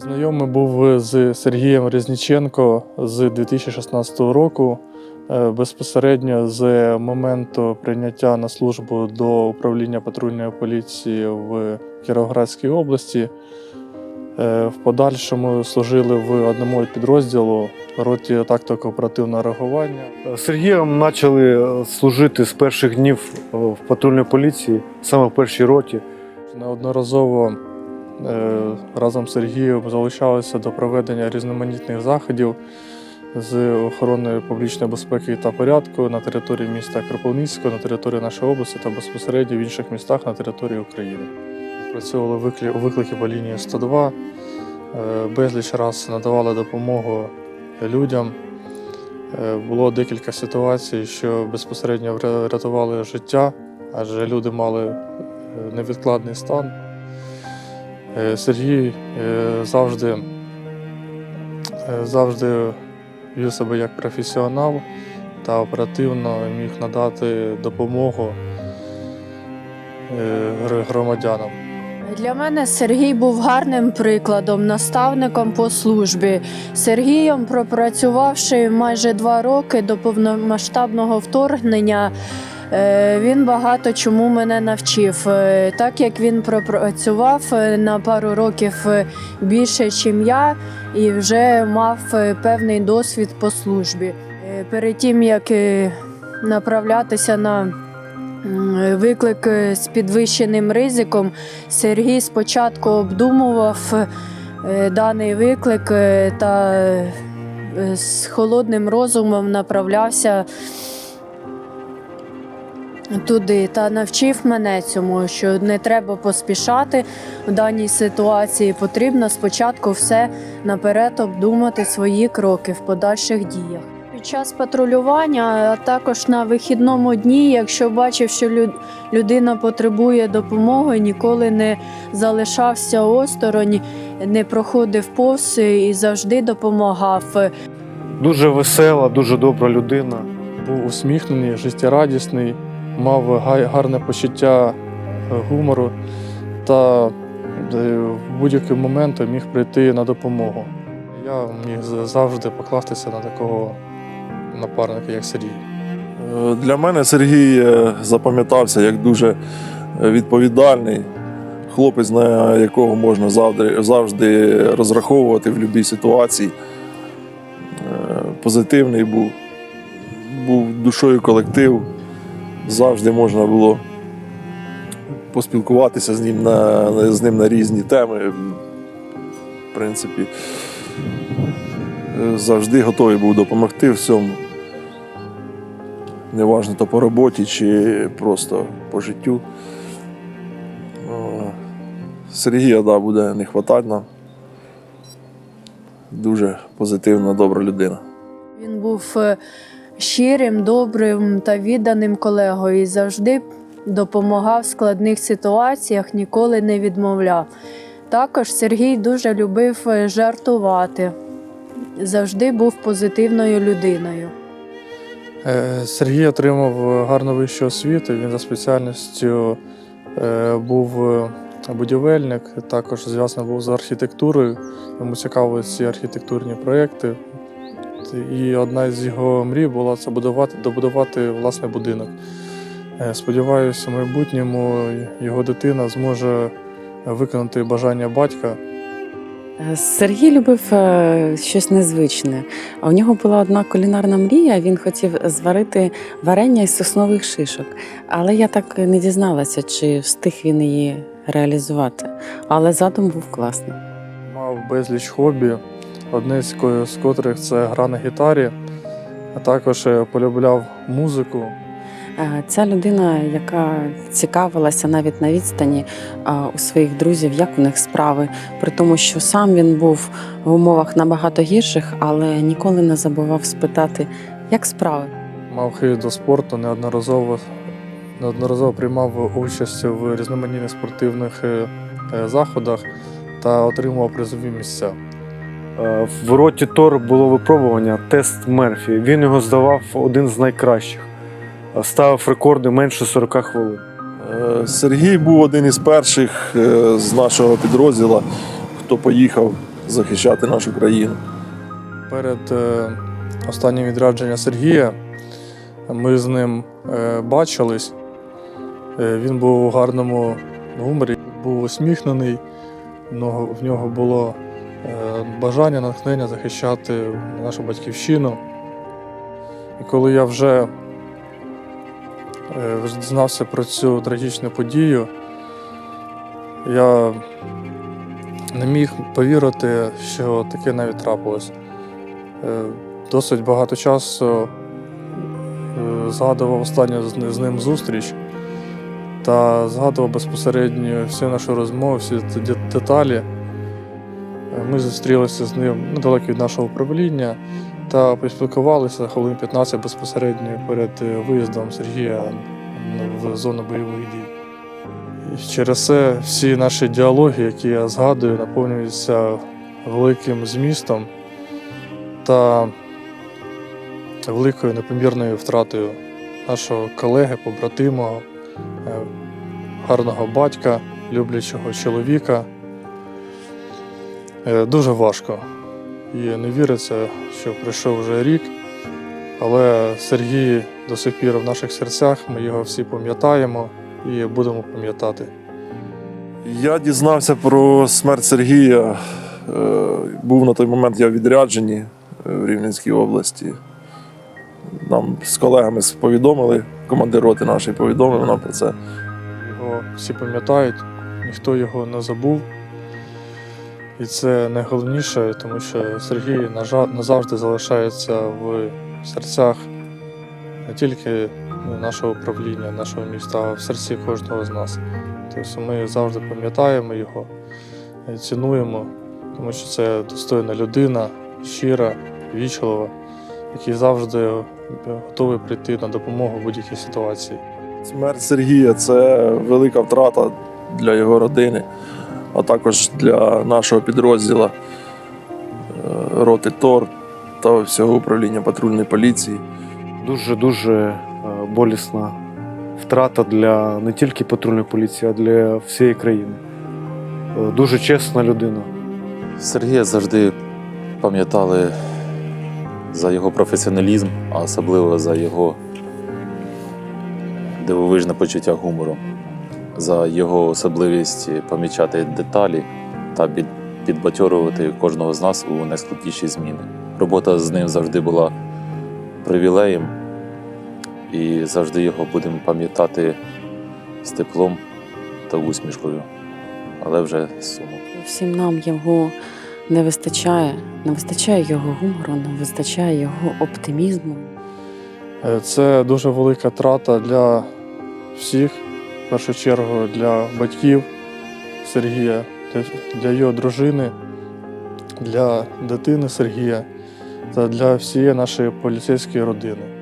Знайомий був з Сергієм Резніченко з 2016 року. Е, Безпосередньо з моменту прийняття на службу до управління патрульної поліції в Кіровоградській області. Е, В подальшому служили в одному підрозділу роті тактико-оперативного реагування. Сергієм почали е, служити з перших днів е, в патрульній поліції, саме в першій роті. Неодноразово е, разом з Сергієм залучалися до проведення різноманітних заходів з охорони публічної безпеки та порядку на території міста Кропивницького, на території нашої області та безпосередньо в інших містах на території України. Працювали виклики по лінії 102, е, безліч раз надавали допомогу людям. Е, Було декілька ситуацій, що безпосередньо вря- рятували життя, адже люди мали е, невідкладний стан. Е, Сергій е, завжди, е, завжди вів себе як професіонал та оперативно міг надати допомогу громадянам. Для мене Сергій був гарним прикладом, наставником по службі. Сергієм, пропрацювавши майже два роки до повномасштабного вторгнення, він багато чому мене навчив. Е, Так як він пропрацював е, на пару років е, більше, ніж я, і вже мав е, певний досвід по службі. Е, Перед тим як е, направлятися на виклик е, з підвищеним ризиком, Сергій спочатку обдумував е, даний виклик е, та е, з холодним розумом направлявся туди та навчив мене цьому, що не треба поспішати в даній ситуації. Потрібно спочатку все наперед обдумати свої кроки в подальших діях. Під час патрулювання, а також на вихідному дні, якщо бачив, що людина потребує допомоги, ніколи не залишався осторонь, не проходив повз і завжди допомагав. Дуже весела, дуже добра людина. Був усміхнений, життєрадісний, мав гарне почуття е, гумору та е, в будь-який момент міг прийти на допомогу. Я міг завжди покластися на такого напарника, як Сергій. Е, Для мене Сергій запам'ятався як дуже відповідальний хлопець, на якого можна завжди, розраховувати в будь-якій ситуації. Позитивний був, був душою колектив, завжди можна було поспілкуватися з ним на, з ним на різні теми. В принципі, завжди готовий був допомогти всьому неважно то по роботі чи просто по життю. Сергія да, буде не вистачати нам. Дуже позитивна, добра людина. Він був е, щирим, добрим та відданим колегою і завжди допомагав в складних ситуаціях, ніколи не відмовляв. Також Сергій дуже любив е, жартувати, завжди був позитивною людиною. Е, Сергій отримав гарну вищу освіту. Він за спеціальністю е, був е, будівельник, також зв'язаний був з архітектурою. Йому цікавили ці архітектурні проєкти. І одна з його мрій була це будувати, добудувати власний будинок. Е, Сподіваюся, в майбутньому його дитина зможе виконати бажання батька. Е, Сергій любив е, щось незвичне. А у нього була одна кулінарна мрія. Він хотів зварити варення із соснових шишок. Але я так не дізналася, чи встиг він її реалізувати. Але задум був класний. Мав безліч хобі, одне з котрих це гра на гітарі, а також е, полюбляв музику. Е, Ця людина, яка цікавилася навіть на відстані у своїх друзів, як у них справи, при тому, що сам він був в умовах набагато гірших, але ніколи не забував спитати, як справи. Мав хист до спорту, неодноразово, неодноразово приймав участь в різноманітних спортивних е, заходах та отримував призові місця. Е, В роті Тор було випробування тест Мерфі. Він його здавав один з найкращих. Е, Ставив рекорди менше 40 хвилин. Е, Сергій був один із перших з нашого підрозділу, хто поїхав захищати нашу країну. Перед останнім відрядженням Сергія ми з ним бачились. Він був у гарному гуморі, був усміхнений. В нього, було бажання, натхнення захищати нашу батьківщину. І коли я вже е, дізнався про цю трагічну подію, я не міг повірити, що таке навіть трапилось. Е, Досить багато часу е, згадував останню з ним зустріч та згадував безпосередньо всю нашу розмову, всі деталі. Ми зустрілися з ним недалеко від нашого управління та поспілкувалися хвилин 15 безпосередньо перед е, виїздом Сергія в зону бойових дій. Через це всі наші діалоги, які я згадую, наповнюються великим змістом та великою непомірною втратою нашого колеги, побратима, е, гарного батька, люблячого чоловіка. Е, Дуже важко. І не віриться, що пройшов вже рік. Але Сергій до сих пір в наших серцях, ми його всі пам'ятаємо і будемо пам'ятати. Я дізнався про смерть Сергія. Е, Був на той момент я в відрядженні е, в Рівненській області. Нам з колегами повідомили, командир роти наш повідомив нам про це. Його всі пам'ятають, ніхто його не забув. І це найголовніше, тому що Сергій назавжди залишається в серцях не тільки ну, нашого управління, нашого міста, а в серці кожного з нас. Тобто ми завжди пам'ятаємо його, е, цінуємо, тому що це достойна людина, щира, вічлива, який завжди е, готовий прийти на допомогу в будь-якій ситуації. Смерть Сергія це велика втрата для його родини, а також для нашого підрозділу е, роти ТОР та всього управління патрульної поліції. Дуже-дуже е, болісна втрата для не тільки патрульної поліції, а для всієї країни. Е, Дуже чесна людина. Сергія завжди пам'ятали за його професіоналізм, а особливо за його дивовижне почуття гумору, за його особливість помічати деталі та під, підбадьорувати кожного з нас у найскладніші зміни. Робота з ним завжди була привілеєм, і завжди його будемо пам'ятати з теплом та усмішкою, але вже з сумом. Всім нам його не вистачає, не вистачає його гумору, не вистачає його оптимізму. Е, Це дуже велика трата для всіх, першу чергу для батьків Сергія, для його дружини, для дитини Сергія та для всієї нашої поліцейської родини.